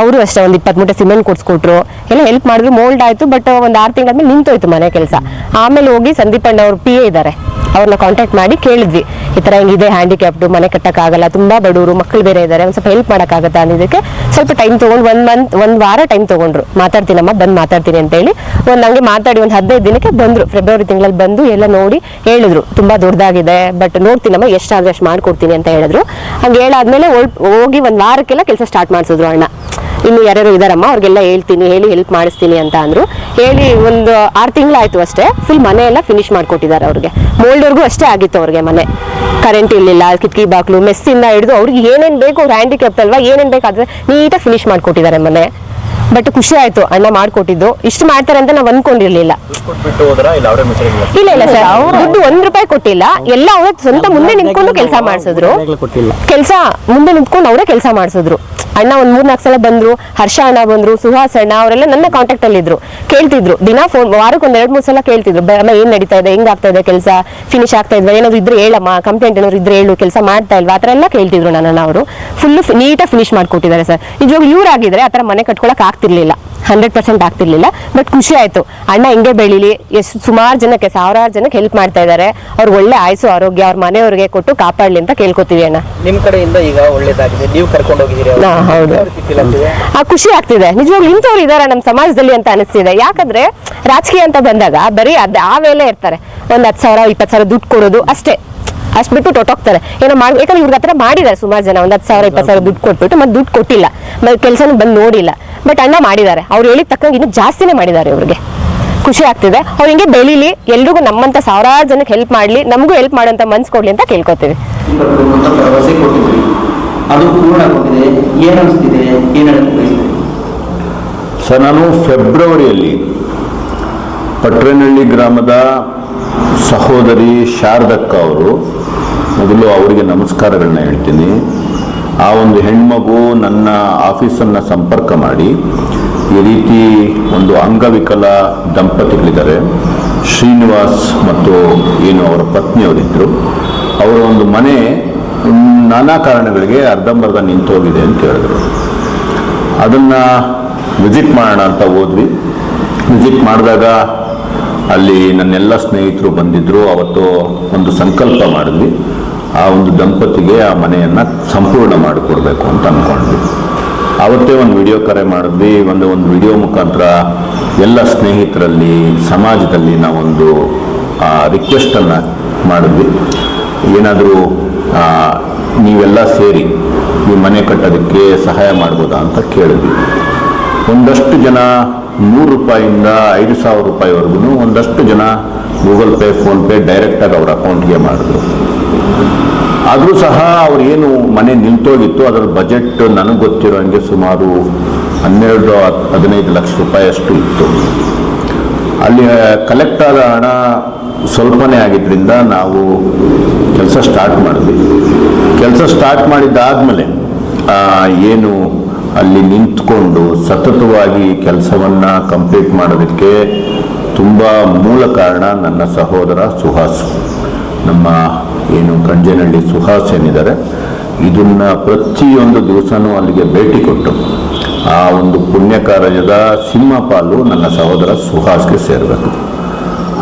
ಅವರು ಅಷ್ಟೇ ಒಂದು ಇಪ್ಪತ್ತು ಮೂಟೆ ಸಿಮೆಂಟ್ ಕೊಡ್ಸ್ಕೊಟ್ರು. ಎಲ್ಲ ಹೆಲ್ಪ್ ಮಾಡಿದ್ರು ಮೋಲ್ಡ್ ಆಯ್ತು ಬಟ್ ಒಂದು ಆರು ತಿಂಗಳಾದ್ಮೇಲೆ ನಿಂತೋಯ್ತು ಮನೆ ಕೆಲಸ. ಆಮೇಲೆ ಹೋಗಿ ಸಂದೀಪ್ ಅಣ್ಣ ಅವ್ರು ಪಿ ಎ ಇದ್ದಾರೆ. ಅವ್ರನ್ನ ಕಾಂಟ್ಯಾಕ್ಟ್ ಮಾಡಿ ಕೇಳಿದ್ವಿ. ಈ ಥರ ಹಿಂಗಿದೆ ಹ್ಯಾಂಡಿಕ್ಯಾಪ್ಡ್ ಮನೆ ಕಟ್ಟೋಕ್ಕಾಗಲ್ಲ, ತುಂಬಾ ಬಡವರು ಮಕ್ಕಳು ಬೇರೆ ಇದ್ದಾರೆ ಒಂದು ಸ್ವಲ್ಪ ಹೆಲ್ಪ್ ಮಾಡೋಕ್ಕಾಗತ್ತಾ ಅನ್ನೋದಕ್ಕೆ ಸ್ವಲ್ಪ ಟೈಮ್ ತೊಗೊಂಡು ಒಂದು ಮಂತ್ ಒಂದು ವಾರ ಟೈಮ್ ತೊಗೊಂಡ್ರು. ಮಾತಾಡ್ತೀನಮ್ಮ ಬಂದು ಮಾತಾಡ್ತೀನಿ ಅಂತ ಹೇಳಿ. ಒಂದು ಹಂಗೆ ಮಾತಾಡಿ ಒಂದು ಹದಿನೈದು ದಿನಕ್ಕೆ ಬಂದರು. ಫೆಬ್ರವರಿ ತಿಂಗಳಲ್ಲಿ ಬಂದು ಎಲ್ಲ ನೋಡಿ ಹೇಳಿದ್ರು. ತುಂಬಾ ದೊಡ್ಡದಾಗಿದೆ ಬಟ್ ನೋಡ್ತೀನಮ್ಮ ಎಷ್ಟಾದ್ರೆ ಅಷ್ಟು ಮಾಡ್ಕೊಡ್ತೀನಿ ಅಂತ ಹೇಳಿದ್ರು. ಹಂಗೆ ಹೇಳಾದ್ಮೇಲೆ ಹೋಗಿ ಒಂದು ವಾರಕ್ಕೆಲ್ಲ ಕೆಲಸ ಸ್ಟಾರ್ಟ್ ಮಾಡಿಸಿದ್ರು ಅಣ್ಣ. ಇನ್ನು ಯಾರ್ಯಾರು ಇದಾರಮ್ಮ, ಅವ್ರಿಗೆಲ್ಲ ಹೇಳ್ತೀನಿ, ಹೇಳಿ ಹೆಲ್ಪ್ ಮಾಡಿಸ್ತೀನಿ ಅಂತ ಅಂದ್ರು. ಹೇಳಿ ಒಂದು ಆರು ತಿಂಗಳಾಯ್ತು ಅಷ್ಟೇ ಫುಲ್ ಮನೆ ಎಲ್ಲ ಫಿನಿಶ್ ಮಾಡಿಕೊಟ್ಟಿದ್ದಾರೆ ಅವ್ರಿಗೆ. ಮೋಲ್ಡರ್ಗೂ ಅಷ್ಟೇ ಆಗಿತ್ತು ಅವ್ರಿಗೆ ಮನೆ. ಕರೆಂಟ್ ಇರಲಿಲ್ಲ, ಕಿಟಕಿ ಬಾಕ್ಲು ಮೆಸ್ಸಿಂದ ಹಿಡಿದು ಅವ್ರಿಗೆ ಏನೇನು ಬೇಕು, ಅವ್ರು ಹ್ಯಾಂಡಿಕ್ಯಾಪ್ಟ್ ಅಲ್ವಾ, ಏನೇನು ಬೇಕಾದ್ರೆ ನೀಟಾಗಿ ಫಿನಿಶ್ ಮಾಡಿಕೊಟ್ಟಿದ್ದಾರೆ ಮನೆ. ಬಟ್ ಖುಷಿ ಆಯ್ತು ಅಣ್ಣ ಮಾಡ್ಕೊಟ್ಟಿದ್ದು. ಇಷ್ಟು ಮಾಡ್ತಾರೆ ಅಂತ ನಾವು ಅನ್ಕೊಂಡಿರ್ಲಿಲ್ಲ. ಇಲ್ಲ ಇಲ್ಲ ಇಲ್ಲ ಸರ್ ದುಡ್ಡು ಒಂದ್ ರೂಪಾಯಿ ಕೊಟ್ಟಿಲ್ಲ. ಎಲ್ಲ ಅವ್ರ ಸ್ವಂತ ಮುಂದೆ ನಿಂತ್ಕೊಂಡು ಕೆಲಸ ಮಾಡಿಸಿದ್ರು. ಕೆಲಸ ಮುಂದೆ ನಿಂತ್ಕೊಂಡು ಅವರೇ ಕೆಲಸ ಮಾಡಿಸಿದ್ರು. ಅಣ್ಣ ಒಂದ್ ಮೂರ್ನಾಲ್ಕು ಸಲ ಬಂದ್ರು ಹರ್ಷ ಅಣ್ಣ ಬಂದ್ರು ಸುಹಾಸ್ ಅಣ್ಣ ಅವರೆಲ್ಲ ನನ್ನ ಕಾಂಟ್ಯಾಕ್ಟ್ ಅಲ್ಲಿ ಇದ್ರು. ಕೇಳ್ತಿದ್ರು. ದಿನ ಫೋನ್ ವಾರಕ್ಕೆ ಒಂದ್ ಎರಡ್ ಮೂರ್ ಸಲ ಕೇಳ್ತಿದ್ರು. ಅಮ್ಮ ಏನ್ ನಡೀತಾ ಇದೆ? ಹೆಂಗ್ ಆಗ್ತಾ ಇದೆ ಕೆಲಸ? ಫಿನಿಶ್ ಆಗ್ತಾ ಇದ್ವಾ? ಏನಾದ್ರು ಇದ್ರೆ ಹೇಳಮ್ಮ. ಕಂಪ್ಲೇಂಟ್ ಏನಾದ್ರು ಇದ್ರೆ ಹೇಳು. ಕೆಲಸ ಮಾಡ್ತಾ ಇಲ್ವಾ? ಆತರ ಎಲ್ಲ ಕೇಳ್ತಿದ್ರು ನನ್ನ ಅವರು. ಫುಲ್ ನೀಟಾಗಿ ಫಿನಿಶ್ ಮಾಡ್ಕೊಟ್ಟಿದ್ದಾರೆ ಸರ್ ನಿಜವಾಗ್ಲೂ ಇವ್ರಾಗಿದ್ರೆ ಆತರ ಮನೆ ಕಟ್ಕೊಳಕ್ ಆಗ್ತಿರ್ಲಿಲ್ಲ. ಹಂಡ್ರೆಡ್ ಪರ್ಸೆಂಟ್ ಆಗ್ತಿರ್ಲಿಲ್ಲ. ಬಟ್ ಖುಷಿ ಆಯ್ತು. ಅಣ್ಣ ಹಿಂಗೆ ಬೆಳೀಲಿ. ಎಷ್ಟು ಸುಮಾರು ಜನಕ್ಕೆ ಸಾವಿರಾರು ಜನಕ್ಕೆ ಹೆಲ್ಪ್ ಮಾಡ್ತಾ ಇದ್ದಾರೆ ಅವ್ರು ಒಳ್ಳೆ ಆಯ್ಸು ಆರೋಗ್ಯ ಅವ್ರ ಮನೆಯವ್ರಿಗೆ ಕೊಟ್ಟು ಕಾಪಾಡ್ಲಿ ಅಂತ ಕೇಳ್ಕೊತೀವಿ ಅಣ್ಣ. ನಿಮ್ಮ ಕಡೆಯಿಂದ ಈಗ ಒಳ್ಳೇದಾಗಿದೆ. ನೀವು ಕರ್ಕೊಂಡು ಹೌದು. ಆ ಖುಷಿ ಆಗ್ತಿದೆ. ನಿಜವಾಗ್ಲೂ ಇಂಥವ್ರು ಇದಾರ ನಮ್ಮ ಸಮಾಜದಲ್ಲಿ ಅಂತ ಅನಿಸ್ತಿದೆ. ಯಾಕಂದ್ರೆ ರಾಜಕೀಯ ಅಂತ ಬಂದಾಗ ಬರೀ ಅದ್ ಆ ವೇಳೆ ಇರ್ತಾರೆ. ಒಂದ್ ಹತ್ತು ಸಾವಿರ ಇಪ್ಪತ್ತು ಸಾವಿರ ದುಡ್ಡು ಕೊಡೋದು ಅಷ್ಟೇ. ಅಷ್ಟು ಬಿಟ್ಟು ಹೊಟ್ಟೋಗ್ತಾರೆ ಏನೋ ಮಾಡಿ ಯಾಕಂದ್ರೆ ಇವ್ರ ಹತ್ರ ಮಾಡಿದ್ದಾರೆ ಸುಮಾರು ಜನ. ಒಂದ್ ಹತ್ತು ಸಾವಿರ ಇಪ್ಪತ್ತು ಸಾವಿರ ದುಡ್ಡು ಕೊಟ್ಬಿಟ್ಟು ಮತ್ತೆ ದುಡ್ಡು ಕೊಟ್ಟಿಲ್ಲ. ಮತ್ತೆ ಕೆಲಸನೂ ಬಂದು ನೋಡಿಲ್ಲ. ಬಟ್ ಅಣ್ಣ ಮಾಡಿದ್ದಾರೆ. ಅವ್ರು ಹೇಳಿದ ತಕ್ಕಂಗೆ ಇನ್ನು ಜಾಸ್ತಿನೇ ಮಾಡಿದ್ದಾರೆ ಇವ್ರಿಗೆ. ಖುಷಿ ಆಗ್ತಿದೆ. ಅವ್ರು ಹಿಂಗೆ ಬೆಳೀಲಿ ಎಲ್ರಿಗೂ ನಮ್ಮಂತ ಸಾವಿರಾರು ಜನಕ್ಕೆ ಹೆಲ್ಪ್ ಮಾಡ್ಲಿ ನಮಗೂ ಹೆಲ್ಪ್ ಮಾಡೋಂಥ ಮನ್ಸು ಕೊಡ್ಲಿ ಅಂತ ಕೇಳ್ಕೊತೀವಿ. ಸರ್ ನಾನು ಫೆಬ್ರವರಿಯಲ್ಲಿ ಪಟ್ರೇನಹಳ್ಳಿ ಗ್ರಾಮದ ಸಹೋದರಿ ಶಾರದಕ್ಕ ಅವರು ಮೊದಲು ಅವರಿಗೆ ನಮಸ್ಕಾರಗಳನ್ನ ಹೇಳ್ತೀನಿ. ಆ ಒಂದು ಹೆಣ್ಮಗು ನನ್ನ ಆಫೀಸನ್ನು ಸಂಪರ್ಕ ಮಾಡಿ, ಈ ರೀತಿ ಒಂದು ಅಂಗವಿಕಲ ದಂಪತಿಗಳಿದ್ದಾರೆ. ಶ್ರೀನಿವಾಸ್ ಮತ್ತು ಏನು ಅವರ ಪತ್ನಿಯವರಿದ್ದರು ಅವರ ಒಂದು ಮನೆ ನಾನಾ ಕಾರಣಗಳಿಗೆ ಅರ್ಧಂಬರ್ಧ ನಿಂತೋಗಿದೆ ಅಂತ ಹೇಳಿದ್ರು. ಅದನ್ನು ವಿಸಿಟ್ ಮಾಡೋಣ ಅಂತ ಹೋದ್ವಿ. ವಿಸಿಟ್ ಮಾಡಿದಾಗ ಅಲ್ಲಿ ನನ್ನೆಲ್ಲ ಸ್ನೇಹಿತರು ಬಂದಿದ್ದರು ಅವತ್ತು ಒಂದು ಸಂಕಲ್ಪ ಮಾಡಿದ್ವಿ. ಆ ಒಂದು ದಂಪತಿಗೆ ಆ ಮನೆಯನ್ನು ಸಂಪೂರ್ಣ ಮಾಡಿಕೊಡ್ಬೇಕು ಅಂತ ಅಂದ್ಕೊಂಡ್ವಿ ಅವತ್ತೇ ಒಂದು ವಿಡಿಯೋ ಕರೆ ಮಾಡಿದ್ವಿ. ಒಂದು ಒಂದು ವಿಡಿಯೋ ಮುಖಾಂತರ ಎಲ್ಲ ಸ್ನೇಹಿತರಲ್ಲಿ, ಸಮಾಜದಲ್ಲಿ ನಾವೊಂದು ರಿಕ್ವೆಸ್ಟನ್ನು ಮಾಡಿದ್ವಿ. ಏನಾದರೂ ನೀವೆಲ್ಲ ಸೇರಿ ಈ ಮನೆ ಕಟ್ಟೋದಕ್ಕೆ ಸಹಾಯ ಮಾಡ್ಬೋದಾ ಅಂತ ಕೇಳಿದ್ವಿ. ಒಂದಷ್ಟು ಜನ ನೂರು ರೂಪಾಯಿಂದ ಐದು ಸಾವಿರ ರೂಪಾಯಿವರೆಗೂ ಒಂದಷ್ಟು ಜನ ಗೂಗಲ್ ಪೇ ಫೋನ್ಪೇ ಡೈರೆಕ್ಟಾಗಿ ಅವ್ರ ಅಕೌಂಟ್ಗೆ ಮಾಡಿದ್ರು. ಆದರೂ ಸಹ ಅವ್ರು ಏನು ಮನೆ ನಿಂತೋಗಿತ್ತು ಅದರ ಬಜೆಟ್ ನನಗೆ ಗೊತ್ತಿರೋ ಹಂಗೆ ಸುಮಾರು ಹನ್ನೆರಡು ಹದ್- ಹದಿನೈದು ಲಕ್ಷ ರೂಪಾಯಿ ಅಷ್ಟು ಇತ್ತು. ಅಲ್ಲಿ ಕಲೆಕ್ಟ್ ಆದ ಹಣ ಸ್ವಲ್ಪನೇ ಆಗಿದ್ದರಿಂದ ನಾವು ಕೆಲಸ ಸ್ಟಾರ್ಟ್ ಮಾಡಿದ್ವಿ. ಕೆಲಸ ಸ್ಟಾರ್ಟ್ ಮಾಡಿದ್ದಾದಮೇಲೆ ಏನು ಅಲ್ಲಿ ನಿಂತ್ಕೊಂಡು ಸತತವಾಗಿ ಕೆಲಸವನ್ನು ಕಂಪ್ಲೀಟ್ ಮಾಡೋದಕ್ಕೆ ತುಂಬ ಮೂಲ ಕಾರಣ ನನ್ನ ಸಹೋದರ ಸುಹಾಸ್. ನಮ್ಮ ಏನು ಕಂಜನಹಳ್ಳಿ ಸುಹಾಸ್ ಏನಿದ್ದಾರೆ, ಇದನ್ನ ಪ್ರತಿಯೊಂದು ದಿವಸನೂ ಅಲ್ಲಿಗೆ ಭೇಟಿ ಕೊಟ್ಟು ಆ ಒಂದು ಪುಣ್ಯ ಕಾರ್ಯದ ಸಿಂಹಪಾಲು ನನ್ನ ಸಹೋದರ ಸುಹಾಸ್ಗೆ ಸೇರಬೇಕು.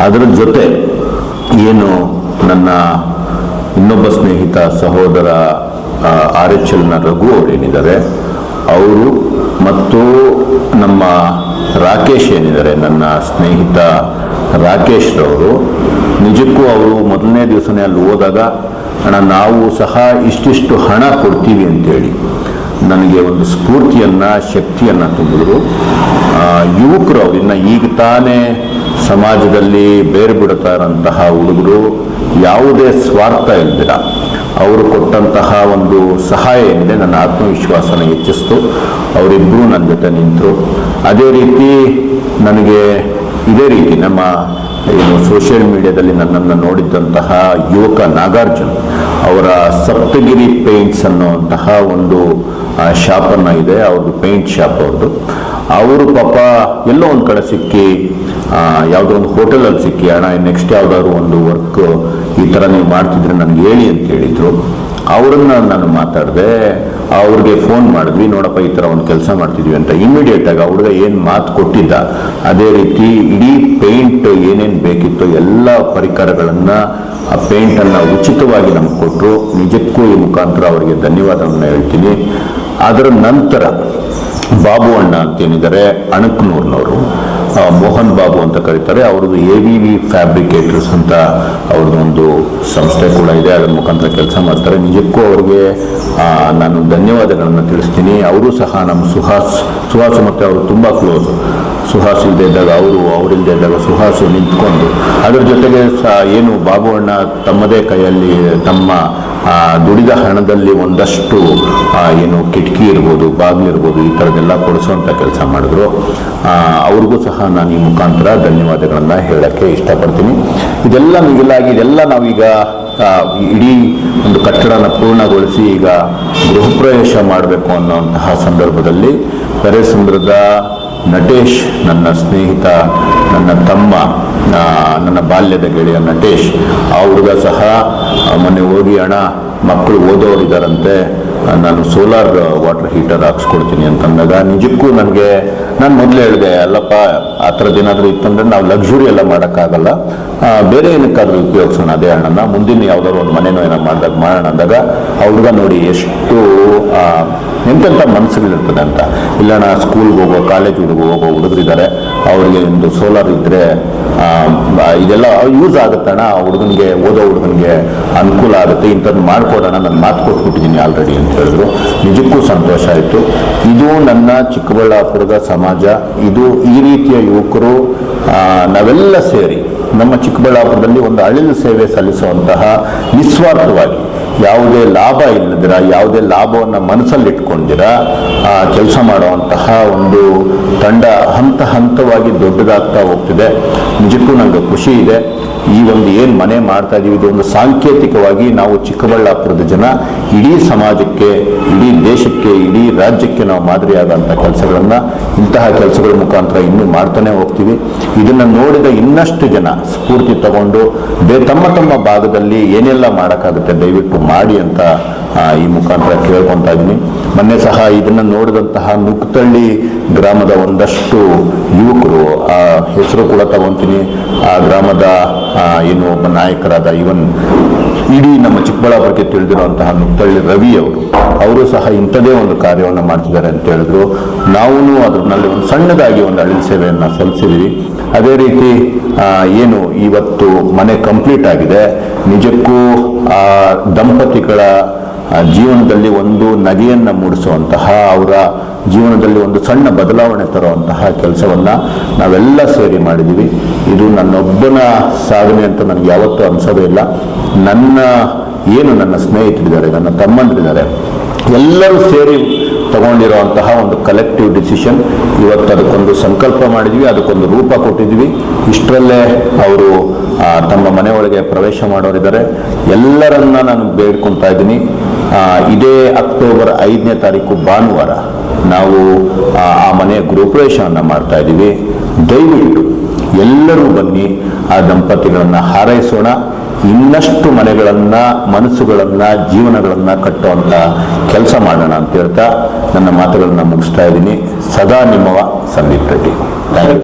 ಅದರ ಜೊತೆ ಏನು ನನ್ನ ಇನ್ನೊಬ್ಬ ಸ್ನೇಹಿತ ಸಹೋದರ ಆರ್ ಎಚ್ ಎಲ್ನ ರಘು ಅವರೇನಿದ್ದಾರೆ ಅವರು ಮತ್ತು ನಮ್ಮ ರಾಕೇಶ್ ಏನಿದ್ದಾರೆ, ನನ್ನ ಸ್ನೇಹಿತ ರಾಕೇಶ್ ರವರು ನಿಜಕ್ಕೂ ಅವರು ಮೊದಲನೇ ದಿವಸನೇ ಅಲ್ಲಿ ಹೋದಾಗ ಅಣ್ಣ, ನಾವು ಸಹ ಇಷ್ಟಿಷ್ಟು ಹಣ ಕೊಡ್ತೀವಿ ಅಂತೇಳಿ ನನಗೆ ಒಂದು ಸ್ಫೂರ್ತಿಯನ್ನು, ಶಕ್ತಿಯನ್ನು ತುಂಬಿದ್ರು ಯುವಕರು ಅವರು ಇನ್ನು ಈಗ ತಾನೇ ಸಮಾಜದಲ್ಲಿ ಬೇರೆ ಬಿಡ್ತಾ ಇರೋಂತಹ ಹುಡುಗರು, ಯಾವುದೇ ಸ್ವಾರ್ಥ ಇಲ್ದಿರ. ಅವರು ಕೊಟ್ಟಂತಹ ಒಂದು ಸಹಾಯ ಏನಿದೆ ನನ್ನ ಆತ್ಮವಿಶ್ವಾಸನ ಹೆಚ್ಚಿಸ್ತು. ಅವರಿಬ್ಬರು ನನ್ನ ಜೊತೆ ನಿಂತರು. ಅದೇ ರೀತಿ ನನಗೆ ಇದೇ ರೀತಿ ನಮ್ಮ ಏನು ಸೋಷಿಯಲ್ ಮೀಡಿಯಾದಲ್ಲಿ ನನ್ನನ್ನು ನೋಡಿದ್ದಂತಹ ಯುವಕ ನಾಗಾರ್ಜುನ್ ಅವರ ಸಪ್ತಗಿರಿ ಪೇಂಟ್ಸ್ ಅನ್ನುವಂತಹ ಒಂದು ಶಾಪನ್ನು ಇದೆ, ಅವ್ರದ್ದು ಪೇಂಟ್ ಶಾಪ್ ಅವ್ರದ್ದು. ಅವರು ಪಾಪ ಎಲ್ಲೋ ಒಂದು ಕಡೆ ಸಿಕ್ಕಿ ಯಾವುದೋ ಒಂದು ಹೋಟೆಲಲ್ಲಿ ಸಿಕ್ಕಿ, ಅಣ್ಣ ನೆಕ್ಸ್ಟ್ ಯಾವುದಾದ್ರು ಒಂದು ವರ್ಕ್ ಈ ಥರ ನೀವು ಮಾಡ್ತಿದ್ರೆ ನನಗೆ ಹೇಳಿ ಅಂತ ಹೇಳಿದರು. ಅವರನ್ನು ನಾನು ಮಾತಾಡಿದೆ ಅವ್ರಿಗೆ ಫೋನ್ ಮಾಡಿದ್ವಿ, ನೋಡಪ್ಪ ಈ ಥರ ಒಂದು ಕೆಲಸ ಮಾಡ್ತಿದ್ವಿ ಅಂತ. ಇಮಿಡಿಯೇಟ್ ಆಗಿ ಹುಡುಗ ಏನು ಮಾತು ಕೊಟ್ಟಿದ್ದ, ಅದೇ ರೀತಿ ಇಡೀ ಪೇಂಟ್ ಏನೇನು ಬೇಕಿತ್ತು ಎಲ್ಲ ಪರಿಕರಗಳನ್ನು ಆ ಪೇಂಟನ್ನು ಉಚಿತವಾಗಿ ನಮ್ಗೆ ಕೊಟ್ಟರು ನಿಜಕ್ಕೂ ಈ ಮುಖಾಂತರ ಅವರಿಗೆ ಧನ್ಯವಾದವನ್ನು ಹೇಳ್ತೀನಿ. ಅದರ ನಂತರ ಬಾಬು ಅಣ್ಣ ಅಂತೇನಿದ್ದಾರೆ, ಅಣಕ್ನೂರ್ನವರು. ಮೋಹನ್ ಬಾಬು ಅಂತ ಕರೀತಾರೆ. ಅವ್ರದ್ದು ಎ ವಿ ವಿ ಫ್ಯಾಬ್ರಿಕೇಟರ್ಸ್ ಅಂತ ಅವ್ರದ್ದು ಒಂದು ಸಂಸ್ಥೆ ಕೂಡ ಇದೆ. ಅದರ ಮುಖಾಂತರ ಕೆಲಸ ಮಾಡ್ತಾರೆ. ನಿಜಕ್ಕೂ ಅವ್ರಿಗೆ ನಾನು ಧನ್ಯವಾದಗಳನ್ನು ತಿಳಿಸ್ತೀನಿ. ಅವರು ಸಹ ನಮ್ಮ ಸುಹಾಸ್ ಸುಹಾಸ್ ಮತ್ತು ಅವರು ತುಂಬ ಕ್ಲೋಸ್ ಸುಹಾಸ್ ಇಲ್ಲದೆ ಇದ್ದಾಗ ಅವರು ಅವರಿಲ್ಲದೆ ಇದ್ದಾಗ ಸುಹಾಸು ನಿಂತ್ಕೊಂಡು, ಅದರ ಜೊತೆಗೆ ಸಹ ಏನು ಬಾಬು ಅಣ್ಣ ತಮ್ಮದೇ ಕೈಯಲ್ಲಿ ತಮ್ಮ ದುಡಿದ ಹಣದಲ್ಲಿ ಒಂದಷ್ಟು ಏನು ಕಿಟಕಿ ಇರ್ಬೋದು, ಬಾಗಿಲು ಇರ್ಬೋದು, ಈ ಥರದ್ದೆಲ್ಲ ಕೊಡಿಸುವಂಥ ಕೆಲಸ ಮಾಡಿದ್ರು. ಅವ್ರಿಗೂ ಸಹ ನಾನು ಈ ಮುಖಾಂತರ ಧನ್ಯವಾದಗಳನ್ನು ಹೇಳೋಕ್ಕೆ ಇಷ್ಟಪಡ್ತೀನಿ. ಇದೆಲ್ಲ ಮಿಗಿಲಾಗಿ ಇದೆಲ್ಲ ನಾವೀಗ ಇಡೀ ಒಂದು ಕಟ್ಟಡನ ಪೂರ್ಣಗೊಳಿಸಿ ಈಗ ಗೃಹ ಪ್ರವೇಶ ಮಾಡಬೇಕು ಅನ್ನೋಂತಹ ಸಂದರ್ಭದಲ್ಲಿ ಪೆರೆಸಂದ್ರದ ನಟೇಶ್, ನನ್ನ ಸ್ನೇಹಿತ, ನನ್ನ ತಮ್ಮ ನನ್ನ ಬಾಲ್ಯದ ಗೆಳೆಯ ನಟೇಶ್ ಅವ್ರಿಗೂ ಸಹ ಮೊನ್ನೆ ಹೋಗಿ ಅಣ್ಣ, ಮಕ್ಕಳು ಓದೋರು ಇದ್ದಾರಂತೆ ನಾನು ಸೋಲಾರ್ ವಾಟರ್ ಹೀಟರ್ ಹಾಕ್ಸ್ಕೊಡ್ತೀನಿ ಅಂತಂದಾಗ ನಿಜಕ್ಕೂ ನನಗೆ, ನಾನು ಮೊದಲೇ ಹೇಳಿದೆ, ಅಲ್ಲಪ್ಪ, ಆ ಥರದ್ದು ಏನಾದರೂ ಇತ್ತಂದ್ರೆ ನಾವು ಲಕ್ಸುರಿ ಎಲ್ಲ ಮಾಡೋಕ್ಕಾಗಲ್ಲ. ಬೇರೆ ಏನಕ್ಕಾದರೂ ಉಪಯೋಗಿಸೋಣ ಅದೇ ಅಣ್ಣನ. ಮುಂದಿನ ಯಾವ್ದಾದ್ರು ಒಂದು ಮನೆನೋ ಏನೋ ಮಾಡಿದಾಗ, ಮಾಡೋಣ ಅಂದಾಗ ಅವ್ರು ಹುಡುಗ ನೋಡಿ ಎಷ್ಟು ಎಂತೆಂಥ ಮನಸ್ಸುಗಳಿರ್ತದೆ ಅಂತ. ಇಲ್ಲಣ್ಣ ಸ್ಕೂಲ್ಗೆ ಹೋಗೋ ಕಾಲೇಜ್ ಹುಡುಗ ಹೋಗೋ ಹುಡುಗರಿದ್ದಾರೆ ಅವರಿಗೆ ಒಂದು ಸೋಲಾರ್ ಇದ್ದರೆ ಇದೆಲ್ಲ ಯೂಸ್ ಆಗುತ್ತಣ ಹುಡುಗನಿಗೆ, ಓದೋ ಹುಡುಗನಿಗೆ ಅನುಕೂಲ ಆಗುತ್ತೆ. ಇಂಥದ್ದು ಮಾಡ್ಕೊಡೋಣ ನಾನು ಮಾತು ಕೊಟ್ಬಿಟ್ಟಿದ್ದೀನಿ ಆಲ್ರೆಡಿ ಅಂತ ಹೇಳಿದ್ರು. ನಿಜಕ್ಕೂ ಸಂತೋಷ ಆಯಿತು. ಇದು ನನ್ನ ಚಿಕ್ಕಬಳ್ಳಾಪುರದ ಸಮಾಜ. ಇದು ಈ ರೀತಿಯ ಯುವಕರು ನಾವೆಲ್ಲ ಸೇರಿ ನಮ್ಮ ಚಿಕ್ಕಬಳ್ಳಾಪುರದಲ್ಲಿ ಒಂದು ಅಳಿಲು ಸೇವೆ ಸಲ್ಲಿಸುವಂತಹ ನಿಸ್ವಾರ್ಥವಾಗಿ ಯಾವುದೇ ಲಾಭ ಇಲ್ಲದಿರ, ಯಾವುದೇ ಲಾಭವನ್ನು ಮನಸ್ಸಲ್ಲಿ ಇಟ್ಕೊಂಡಿರ ಕೆಲಸ ಮಾಡುವಂತಹ ಒಂದು ತಂಡ ಹಂತ ಹಂತವಾಗಿ ದೊಡ್ಡದಾಗ್ತಾ ಹೋಗ್ತಿದೆ. ನಿಜಕ್ಕೂ ನನಗೆ ಖುಷಿ ಇದೆ. ಈ ಒಂದು ಏನು ಮನೆ ಮಾಡ್ತಾ ಇದೀವಿ, ಇದು ಒಂದು ಸಾಂಕೇತಿಕವಾಗಿ ನಾವು ಚಿಕ್ಕಬಳ್ಳಾಪುರದ ಜನ ಇಡೀ ಸಮಾಜಕ್ಕೆ, ಇಡೀ ದೇಶಕ್ಕೆ, ಇಡೀ ರಾಜ್ಯಕ್ಕೆ ನಾವು ಮಾದರಿಯಾದಂಥ ಕೆಲಸಗಳನ್ನು, ಇಂತಹ ಕೆಲಸಗಳ ಮುಖಾಂತರ ಇನ್ನೂ ಮಾಡ್ತಾನೆ ಹೋಗ್ತೀವಿ. ಇದನ್ನು ನೋಡಿದ ಇನ್ನಷ್ಟು ಜನ ಸ್ಫೂರ್ತಿ ತಗೊಂಡು, ಬೇ ತಮ್ಮ ತಮ್ಮ ಭಾಗದಲ್ಲಿ ಏನೆಲ್ಲ ಮಾಡೋಕ್ಕಾಗುತ್ತೆ ದಯವಿಟ್ಟು ಮಾಡಿ ಅಂತ ಈ ಮುಖಾಂತರ ಕೇಳ್ಕೊತಾ ಇದ್ದೀನಿ. ಮೊನ್ನೆ ಸಹ ಇದನ್ನು ನೋಡಿದಂತಹ ನುಕ್ತಳ್ಳಿ ಗ್ರಾಮದ ಒಂದಷ್ಟು ಯುವಕರು, ಆ, ಹೆಸರು ಕೂಡ ತಗೊಂತೀನಿ. ಆ ಗ್ರಾಮದ ಏನು ಒಬ್ಬ ನಾಯಕರಾದ ಇವನ್, ಇಡೀ ನಮ್ಮ ಚಿಕ್ಕಬಳ್ಳಾಪುರಕ್ಕೆ ತಿಳಿದಿರುವಂತಹ ನುಕ್ತಳ್ಳಿ ರವಿ ಅವರು ಅವರು ಸಹ ಇಂಥದೇ ಒಂದು ಕಾರ್ಯವನ್ನು ಮಾಡ್ತಿದ್ದಾರೆ ಅಂತ ಹೇಳಿದ್ರು. ನಾವು ಅದರಲ್ಲಿ ಒಂದು ಸಣ್ಣದಾಗಿ ಒಂದು ಅಳಿಲು ಸೇವೆಯನ್ನು ಸಲ್ಲಿಸಿದ್ದೀವಿ ಅದೇ ರೀತಿ ಏನು ಇವತ್ತು ಮನೆ ಕಂಪ್ಲೀಟ್ ಆಗಿದೆ. ನಿಜಕ್ಕೂ, ಆ, ದಂಪತಿಗಳ ಜೀವನದಲ್ಲಿ ಒಂದು ನಗೆಯನ್ನು ಮೂಡಿಸುವಂತಹ ಅವರ ಜೀವನದಲ್ಲಿ ಒಂದು ಸಣ್ಣ ಬದಲಾವಣೆ ತರುವಂತಹ ಕೆಲಸವನ್ನ ನಾವೆಲ್ಲ ಸೇರಿ ಮಾಡಿದ್ದೀವಿ ಇದು ನನ್ನೊಬ್ಬನ ಸಾಧನೆ ಅಂತ ನನಗೆ ಯಾವತ್ತೂ ಅನಿಸೋದೇ ಇಲ್ಲ. ನನ್ನ ಏನು ನನ್ನ ಸ್ನೇಹಿತರಿದ್ದಾರೆ ನನ್ನ ತಮ್ಮಂದಿರಿದ್ದಾರೆ ಎಲ್ಲರೂ ಸೇರಿ ತಗೊಂಡಿರುವಂತಹ ಒಂದು ಕಲೆಕ್ಟಿವ್ ಡಿಸಿಷನ್ ಇವತ್ತು ಅದಕ್ಕೊಂದು ಸಂಕಲ್ಪ ಮಾಡಿದ್ವಿ ಅದಕ್ಕೊಂದು ರೂಪ ಕೊಟ್ಟಿದ್ವಿ. ಇಷ್ಟರಲ್ಲೇ ಅವರು ಆ, ತಮ್ಮ ಮನೆಯೊಳಗೆ ಪ್ರವೇಶ ಮಾಡೋರಿದ್ದಾರೆ. ಎಲ್ಲರನ್ನ ನಾನು ಬೇಡ್ಕೊತಾ ಇದ್ದೀನಿ. ಆ, ಇದೇ ಅಕ್ಟೋಬರ್ ಐದನೇ ತಾರೀಕು ಭಾನುವಾರ ನಾವು, ಆ ಮನೆಯ ಗೃಹಪ್ರವೇಶವನ್ನು ಮಾಡ್ತಾ ಇದ್ದೀವಿ. ದಯವಿಟ್ಟು ಎಲ್ಲರೂ ಬನ್ನಿ, ಆ ದಂಪತಿಗಳನ್ನು ಹಾರೈಸೋಣ. ಇನ್ನಷ್ಟು ಮನೆಗಳನ್ನು, ಮನಸ್ಸುಗಳನ್ನು, ಜೀವನಗಳನ್ನು ಕಟ್ಟುವಂಥ ಕೆಲಸ ಮಾಡೋಣ ಅಂತ ಹೇಳ್ತಾ ನನ್ನ ಮಾತುಗಳನ್ನು ಮುಗಿಸ್ತಾ ಇದ್ದೀನಿ. ಸದಾ ನಿಮ್ಮವ ಸಂದೀಪ್ ರೆಡ್ಡಿ.